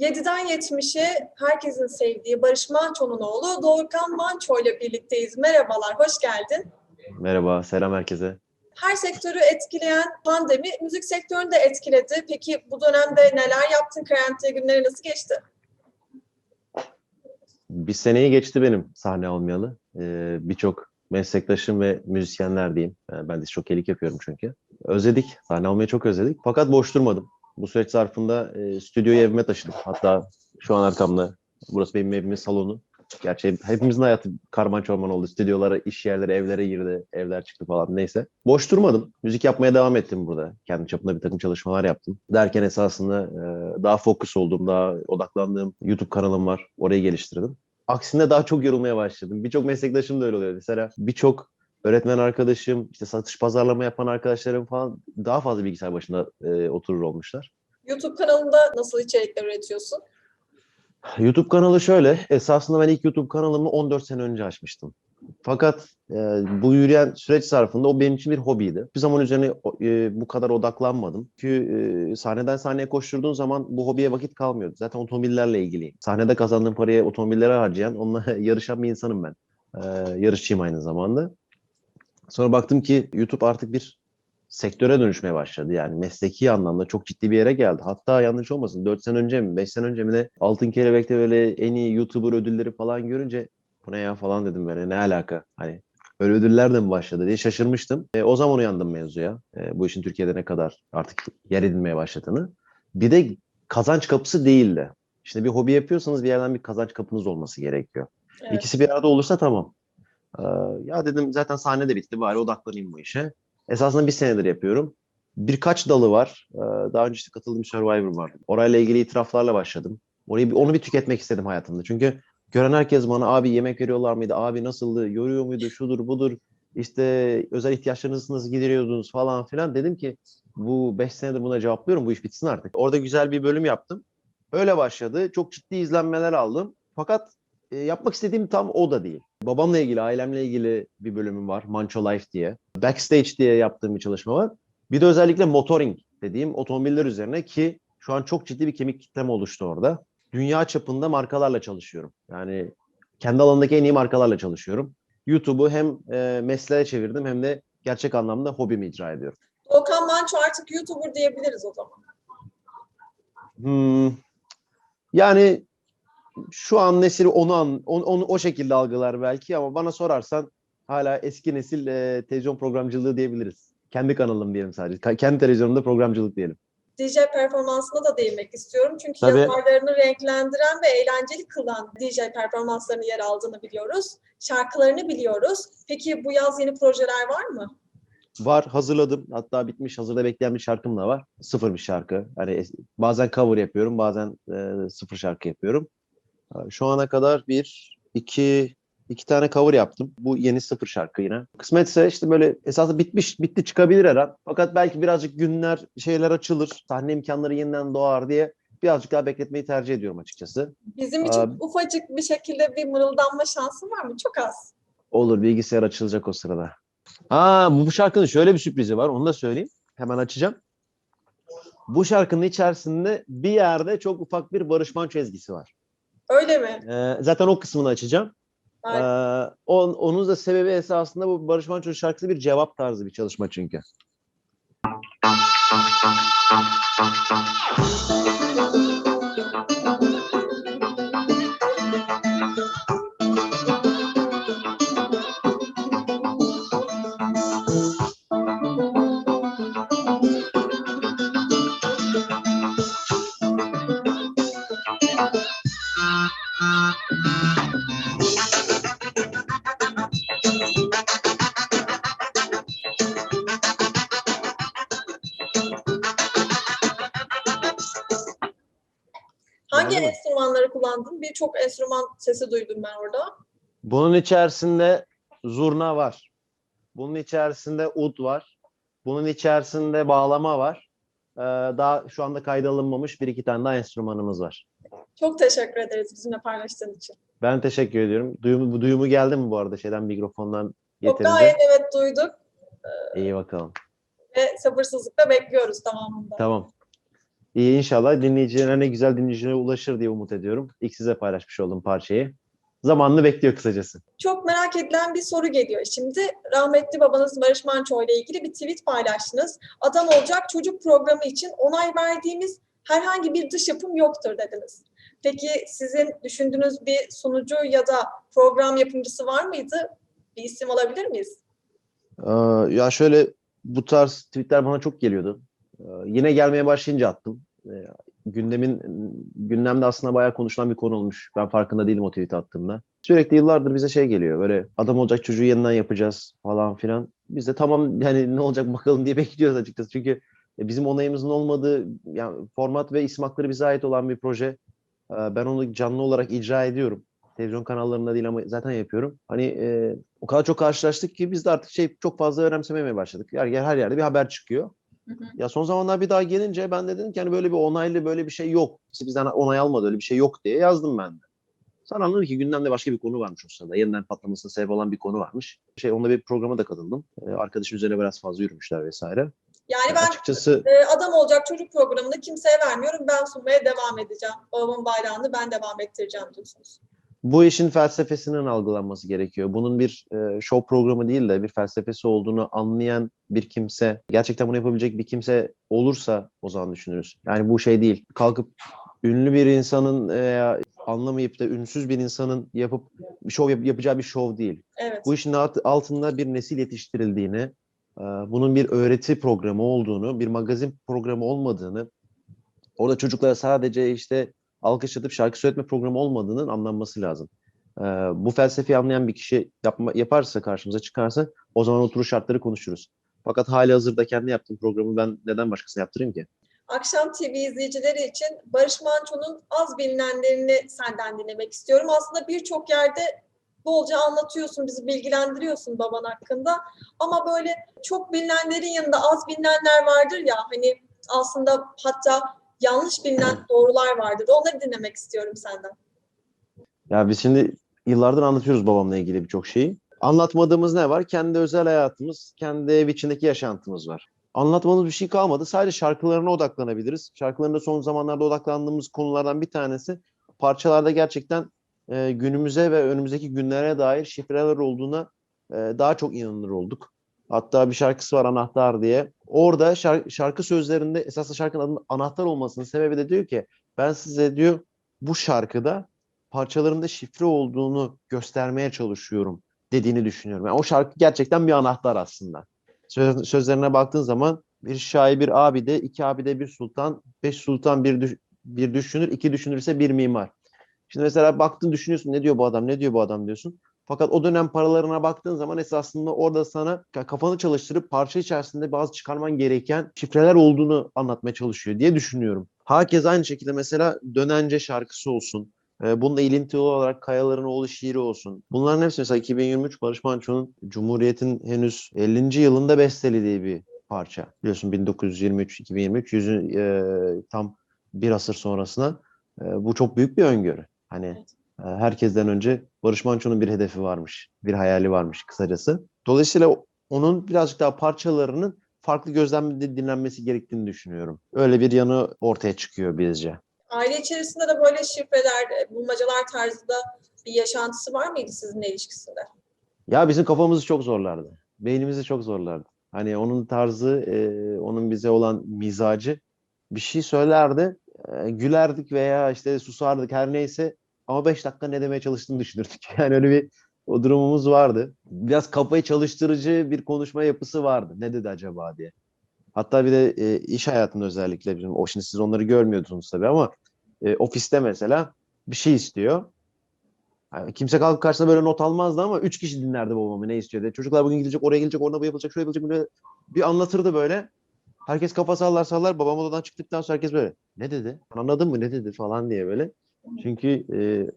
7'den 70'e herkesin sevdiği Barış Manço'nun oğlu Doğukan Manço ile birlikteyiz. Merhabalar, hoş geldin. Merhaba, selam herkese. Her sektörü etkileyen pandemi müzik sektörünü de etkiledi. Peki bu dönemde neler yaptın? Karantina günleri nasıl geçti? Bir seneyi geçti benim sahne almayalı. Ee, Birçok meslektaşım ve müzisyenler diyeyim. Ee, Ben de şokelik yapıyorum çünkü. Özledik, sahne almayı çok özledik. Fakat boş durmadım. Bu süreç zarfında e, stüdyoyu evime taşıdım. Hatta şu an arkamda, burası benim evimin salonu. Gerçi hepimizin hayatı karman çorman oldu. Stüdyolara, iş yerleri, evlere girdi, evler çıktı falan neyse. Boş durmadım. Müzik yapmaya devam ettim burada. Kendi çapımda bir takım çalışmalar yaptım. Derken esasında e, daha fokus olduğum, daha odaklandığım YouTube kanalım var. Orayı geliştirdim. Aksine daha çok yorulmaya başladım. Birçok meslektaşım da öyle oluyor. Mesela birçok öğretmen arkadaşım, işte satış pazarlama yapan arkadaşlarım falan daha fazla bilgisayar başında e, oturur olmuşlar. YouTube kanalında nasıl içerikler üretiyorsun? YouTube kanalı şöyle. Esasında ben ilk YouTube kanalımı 14 sene önce açmıştım. Fakat e, bu yürüyen süreç zarfında o benim için bir hobiydi. Bir zaman üzerine e, bu kadar odaklanmadım. Çünkü e, sahneden sahneye koşturduğun zaman bu hobiye vakit kalmıyordu. Zaten otomobillerle ilgiliyim. Sahnede kazandığım parayı otomobillere harcayan, onunla yarışan bir insanım ben. E, yarışçıyım aynı zamanda. Sonra baktım ki YouTube artık bir sektöre dönüşmeye başladı. Yani mesleki anlamda çok ciddi bir yere geldi. Hatta yanlış olmasın 4 sene önce mi 5 sene önce mi ne Altın Kelebek'te böyle en iyi YouTuber ödülleri falan görünce bu ne ya falan dedim böyle ne alaka hani öyle ödüller de mi başladı diye şaşırmıştım. E, o zaman uyandım mevzuya. E, bu işin Türkiye'de ne kadar artık yer edinmeye başladığını. Bir de kazanç kapısı değildi. İşte bir hobi yapıyorsanız bir yerden bir kazanç kapınız olması gerekiyor. Evet. İkisi bir arada olursa tamam. Ee, ya dedim zaten sahne de bitti bari odaklanayım bu işe. Esasında bir senedir yapıyorum. Birkaç dalı var. Ee, daha önce işte katıldığım Survivor vardı. Orayla ilgili itiraflarla başladım. Orayı, onu bir tüketmek istedim hayatımda. Çünkü gören herkes bana abi yemek veriyorlar mıydı? Abi nasıldı? Yoruyor muydu? Şudur budur. İşte özel ihtiyaçlarınızı nasıl gideriyordunuz falan filan. Dedim ki bu 5 senedir buna cevaplıyorum. Bu iş bitsin artık. Orada güzel bir bölüm yaptım. Öyle başladı. Çok ciddi izlenmeler aldım. Fakat e, yapmak istediğim tam o da değil. Babamla ilgili, ailemle ilgili bir bölümüm var. Mancho Life diye. Backstage diye yaptığım bir çalışma var. Bir de özellikle motoring dediğim otomobiller üzerine ki şu an çok ciddi bir kemik kitlem oluştu orada. Dünya çapında markalarla çalışıyorum. Yani kendi alanındaki en iyi markalarla çalışıyorum. YouTube'u hem e, mesleğe çevirdim hem de gerçek anlamda hobimi icra ediyorum. Doğukan Manço artık YouTuber diyebiliriz o zaman. Hmm, yani şu an nesil onu, an, onu, onu o şekilde algılar belki ama bana sorarsan hala eski nesil e, televizyon programcılığı diyebiliriz. Kendi kanalım diyelim sadece. Ka- kendi televizyonumda programcılık diyelim. DJ performansına da değinmek istiyorum. Çünkü Tabii. yazarlarını renklendiren ve eğlenceli kılan DJ performanslarını yer aldığını biliyoruz. Şarkılarını biliyoruz. Peki bu yaz yeni projeler var mı? Var hazırladım. Hatta bitmiş hazırda bekleyen bir şarkım da var. Sıfır bir şarkı. Hani es- bazen cover yapıyorum bazen e, sıfır şarkı yapıyorum. Şu ana kadar bir, iki, iki tane cover yaptım. Bu yeni sıfır şarkı yine. Kısmetse işte böyle esasında bitmiş, bitti çıkabilir her an. Fakat belki birazcık günler, şeyler açılır. Sahne imkanları yeniden doğar diye birazcık daha bekletmeyi tercih ediyorum açıkçası. Bizim için Abi- ufacık bir şekilde bir mırıldanma şansı var mı? Çok az. Olur bilgisayar açılacak o sırada. Aa bu, bu şarkının şöyle bir sürprizi var. Onu da söyleyeyim. Hemen açacağım. Bu şarkının içerisinde bir yerde çok ufak bir Barış Manço ezgisi var. Öyle mi? Ee, zaten o kısmını açacağım. Ee, on, onun da sebebi esasında bu Barış Manço şarkısı bir cevap tarzı bir çalışma çünkü. Hangi mi? enstrümanları kullandın? Birçok enstrüman sesi duydum ben orada. Bunun içerisinde zurna var. Bunun içerisinde ud var. Bunun içerisinde bağlama var. Ee, daha şu anda kayda alınmamış bir iki tane daha enstrümanımız var. Çok teşekkür ederiz bizimle paylaştığın için. Ben teşekkür ediyorum. Duyumu, bu duyumu geldi mi bu arada şeyden mikrofondan Çok yeterince? gayet evet duyduk İyi bakalım. ve sabırsızlıkla bekliyoruz tamamında. Tamam. İyi inşallah dinleyicilerine güzel dinleyicilere ulaşır diye umut ediyorum. İlk size paylaşmış olduğum parçayı. Zamanını bekliyor kısacası. Çok merak edilen bir soru geliyor şimdi. Rahmetli babanız Barış Manço ile ilgili bir tweet paylaştınız. Adam olacak çocuk programı için onay verdiğimiz herhangi bir dış yapım yoktur dediniz. Peki sizin düşündüğünüz bir sunucu ya da program yapımcısı var mıydı? Bir isim alabilir miyiz? Ee, ya şöyle bu tarz tweetler bana çok geliyordu. Ee, yine gelmeye başlayınca attım. Ee, gündemin gündemde aslında bayağı konuşulan bir konu olmuş. Ben farkında değilim o tweet attığımda. Sürekli yıllardır bize şey geliyor. Böyle adam olacak çocuğu yeniden yapacağız falan filan. Biz de tamam yani ne olacak bakalım diye bekliyoruz açıkçası. Çünkü bizim onayımızın olmadığı yani format ve isim hakları bize ait olan bir proje. Ee, Ben onu canlı olarak icra ediyorum. Televizyon kanallarında değil ama zaten yapıyorum. Hani e, o kadar çok karşılaştık ki biz de artık şey çok fazla önemsememeye başladık. Her, her yerde bir haber çıkıyor. Ya son zamanlar bir daha gelince ben de dedim ki hani böyle bir onaylı böyle bir şey yok. Bizden onay almadı öyle bir şey yok diye yazdım ben de. Sonra anladım ki gündemde başka bir konu varmış o sırada. Yeniden patlamasına sebep olan bir konu varmış. Şey onunla bir programa da katıldım. Ee, arkadaşım üzerine biraz fazla yürümüşler vesaire. Yani ben Açıkçası e, adam olacak çocuk programını kimseye vermiyorum. Ben sunmaya devam edeceğim. Babamın bayrağını ben devam ettireceğim diyorsunuz. Bu işin felsefesinin algılanması gerekiyor. Bunun bir e, show programı değil de bir felsefesi olduğunu anlayan bir kimse, gerçekten bunu yapabilecek bir kimse olursa o zaman düşünürüz. Yani bu şey değil. Kalkıp ünlü bir insanın veya anlamayıp da ünsüz bir insanın yapıp şov yap- yapacağı bir şov değil. Evet. Bu işin alt- altında bir nesil yetiştirildiğini, e, bunun bir öğreti programı olduğunu, bir magazin programı olmadığını, orada çocuklara sadece işte alkışlatıp şarkı söyletme programı olmadığının anlanması lazım. E, Bu felsefeyi anlayan bir kişi yapma, yaparsa karşımıza çıkarsa o zaman oturuş şartları konuşuruz. Fakat hali hazırda kendi yaptığım programı ben neden başkasına yaptırayım ki? Akşam TV izleyicileri için Barış Manço'nun az bilinenlerini senden dinlemek istiyorum. Aslında birçok yerde bolca anlatıyorsun, bizi bilgilendiriyorsun baban hakkında. Ama böyle çok bilinenlerin yanında az bilinenler vardır ya hani aslında hatta yanlış bilinen doğrular vardır. Onları dinlemek istiyorum senden. Ya biz şimdi yıllardır anlatıyoruz babamla ilgili birçok şeyi. Anlatmadığımız ne var? Kendi özel hayatımız, kendi ev içindeki yaşantımız var. Anlatmadığımız bir şey kalmadı. Sadece şarkılarına odaklanabiliriz. Şarkılarında son zamanlarda odaklandığımız konulardan bir tanesi parçalarda gerçekten e, günümüze ve önümüzdeki günlere dair şifreler olduğuna e, daha çok inanır olduk. Hatta bir şarkısı var Anahtar diye. Orada şarkı, şarkı sözlerinde esasında şarkının adının anahtar olmasının sebebi de diyor ki ben size diyor bu şarkıda parçalarında şifre olduğunu göstermeye çalışıyorum dediğini düşünüyorum. Yani o şarkı gerçekten bir anahtar aslında. Söz, sözlerine baktığın zaman bir şair, bir abide, iki abide, bir sultan, beş sultan bir, düş- bir düşünür, iki düşünürse bir mimar. Şimdi mesela baktın düşünüyorsun ne diyor bu adam, ne diyor bu adam diyorsun. Fakat o dönem paralarına baktığın zaman esasında orada sana kafanı çalıştırıp parça içerisinde bazı çıkarman gereken şifreler olduğunu anlatmaya çalışıyor diye düşünüyorum. Herkes aynı şekilde mesela Dönence şarkısı olsun. E, bununla ilintili olarak Kayaların Oğlu şiiri olsun. Bunların hepsi mesela 2023 Barış Manço'nun Cumhuriyet'in henüz 50. yılında bestelediği bir parça. Biliyorsun 1923-2023 yüzün e, tam bir asır sonrasına e, bu çok büyük bir öngörü. Hani Evet. E, herkesten önce Barış Manço'nun bir hedefi varmış, bir hayali varmış kısacası. Dolayısıyla onun birazcık daha parçalarının farklı gözden dinlenmesi gerektiğini düşünüyorum. Öyle bir yanı ortaya çıkıyor bizce. Aile içerisinde de böyle şifreler, e, bulmacalar tarzında bir yaşantısı var mıydı sizinle ilişkisinde? Ya bizim kafamızı çok zorlardı. Beynimizi çok zorlardı. Hani onun tarzı, e, onun bize olan mizacı bir şey söylerdi, e, gülerdik veya işte susardık her neyse ama beş dakika ne demeye çalıştığını düşünürdük. Yani öyle bir o durumumuz vardı. Biraz kafayı çalıştırıcı bir konuşma yapısı vardı. Ne dedi acaba diye. Hatta bir de e, iş hayatında özellikle bizim, o şimdi siz onları görmüyordunuz tabii ama e, ofiste mesela bir şey istiyor. Yani kimse kalkıp karşısına böyle not almazdı ama üç kişi dinlerdi babamı ne istiyor diye. Çocuklar bugün gidecek, oraya gelecek, orada bu yapılacak, şöyle yapılacak. Böyle bir anlatırdı böyle. Herkes kafa sallar sallar. Babam odadan çıktıktan sonra herkes böyle ne dedi? Anladın mı ne dedi falan diye böyle. Çünkü e,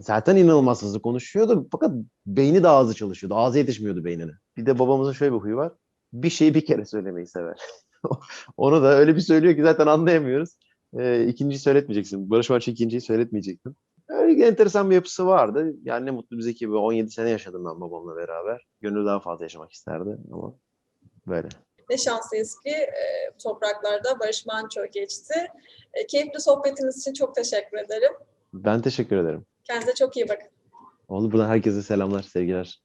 zaten inanılmaz hızlı konuşuyordu. Fakat beyni daha hızlı çalışıyordu. Ağzı yetişmiyordu beynine. Bir de babamızın şöyle bir huyu var. Bir şeyi bir kere söylemeyi sever. Onu da öyle bir söylüyor ki zaten anlayamıyoruz. E, ikinciyi söyletmeyeceksin. Barış Manço ikinciyi söyletmeyecektin. Öyle enteresan bir yapısı vardı. Yani ne mutlu bize ki böyle 17 sene yaşadım ben babamla beraber. Gönül daha fazla yaşamak isterdi ama böyle. Ne şanslıyız ki e, topraklarda Barış Manço geçti. E, keyifli sohbetiniz için çok teşekkür ederim. Ben teşekkür ederim. Kendinize çok iyi bakın. Oldu buradan herkese selamlar, sevgiler.